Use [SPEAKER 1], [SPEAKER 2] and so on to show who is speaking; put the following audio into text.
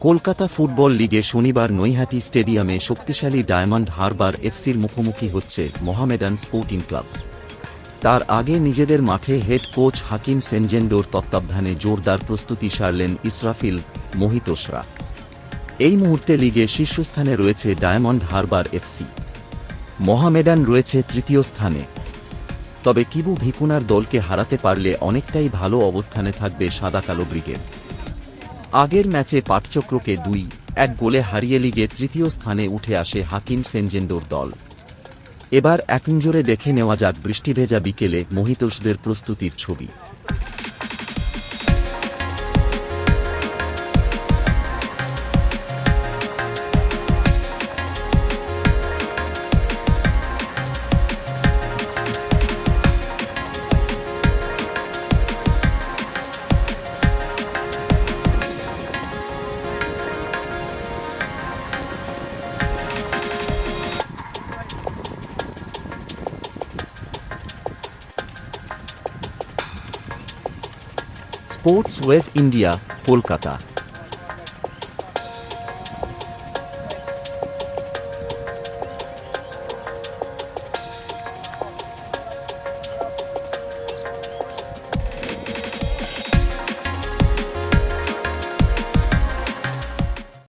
[SPEAKER 1] Kolkata football লিগে শনিবার নৈহাটি স্টেডিয়ামে শক্তিশালী ডায়মন্ড হারবার এফসির মুখোমুখি হচ্ছে মোহামেডান স্পোর্টিং ক্লাব। তার আগে নিজেদের মাঠে হেড কোচ হাকিম সেনজেন্ডোর তত্ত্বাবধানে জোরদার প্রস্তুতি সারলেন ইসরাফিল মোহিতোসরা এই মুহূর্তে লিগে শীর্ষস্থানে রয়েছে ডায়মন্ড হারবার এফসি মোহামেডান রয়েছে তৃতীয় স্থানে। তবে কিবু ভিকুনার দলকে হারাতে পারলে অনেকটাই ভালো অবস্থানে থাকবে সাদা কালো ব্রিগেড। আগের ম্যাচে পাটচক্রকে দুই, এক গোলে হারিয়ে লিগে তৃতীয় স্থানে উঠে আসে হাকিম সেনজেন্ডোর দল। এবার একনজোরে দেখে নেওয়া যাক বৃষ্টিভেজা বিকেলে মহিতোষদের প্রস্তুতির ছবি। Sports with India, Kolkata.